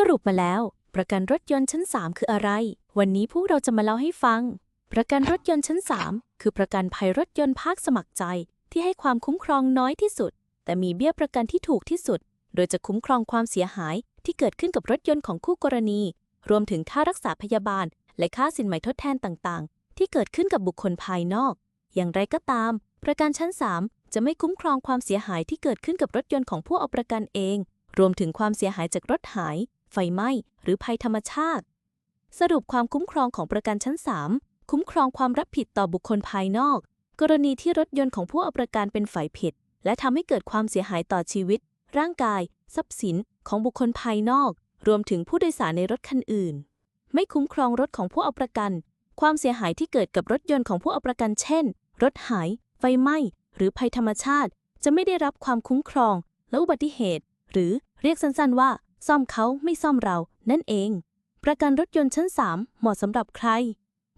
สรุปมาแล้ว ประกันรถยนต์ชั้น 3 คืออะไร วันนี้พวกเราจะมาเล่าให้ฟัง ประกันรถยนต์ชั้น 3 คือประกันภัยรถยนต์ภาคสมัครใจ ที่ให้ความคุ้มครองน้อยที่สุด แต่มีเบี้ยประกันที่ถูกที่สุด โดยจะคุ้มครองความเสียหายที่เกิดขึ้นกับรถยนต์ของคู่กรณี รวมถึงค่ารักษาพยาบาล และค่าสินใหม่ทดแทนต่างๆ ที่เกิดขึ้นกับบุคคลภายนอก อย่างไรก็ตาม ประกันชั้น 3 จะไม่คุ้มครองความเสียหายที่เกิดขึ้นกับรถยนต์ของผู้เอาประกันเองรวมถึงความเสียหายจากรถหาย ไฟไหม้ หรือภัยธรรมชาติ สรุปความคุ้มครองของประกันชั้น 3 คุ้มครองความรับผิดต่อบุคคลภายนอก กรณีที่รถยนต์ของผู้เอาประกันเป็นฝ่ายผิด และทำให้เกิดความเสียหายต่อชีวิต ร่างกาย ทรัพย์สินของบุคคลภายนอก รวมถึงผู้โดยสารในรถคันอื่น ไม่คุ้มครองรถของผู้เอาประกัน ความเสียหายที่เกิดกับรถยนต์ของผู้เอาประกันเช่น รถหาย ไฟไหม้ หรือภัยธรรมชาติ จะไม่ได้รับความคุ้มครองและอุบัติเหตุ หรือเรียกสั้นๆว่า ซ่อมเขาไม่ซ่อมเรา นั่นเอง ประกันรถยนต์ชั้น 3 เหมาะสำหรับใคร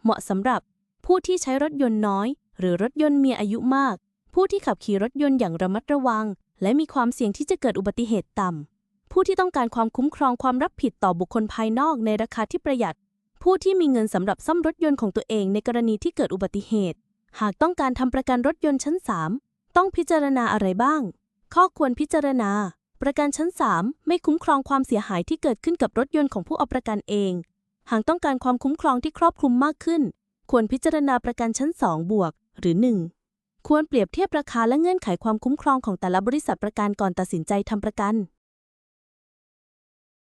เหมาะสำหรับ ผู้ที่ใช้รถยนต์น้อย หรือรถยนต์มีอายุมาก ผู้ที่ขับขี่รถยนต์อย่างระมัดระวัง และมีความเสี่ยงที่จะเกิดอุบัติเหตุต่ำ ผู้ที่ต้องการความคุ้มครองความรับผิดต่อบุคคลภายนอกในราคาที่ประหยัด ผู้ที่มีเงินสำหรับซ่อมรถยนต์ของตัวเองในกรณีที่เกิดอุบัติเหตุ หากต้องการทำประกันรถยนต์ชั้น 3 ต้องพิจารณาอะไรบ้าง ข้อควรพิจารณา ประกันชั้น 3 ไม่คุ้มครองความเสียหายที่เกิดขึ้นกับรถยนต์ของผู้เอาประกันเอง หากต้องการความคุ้มครองที่ครอบคลุมมากขึ้น ควรพิจารณาประกันชั้น 2 บวก หรือ 1 ควรเปรียบเทียบราคาและเงื่อนไขความคุ้มครองของแต่ละบริษัทประกันก่อนตัดสินใจทำประกัน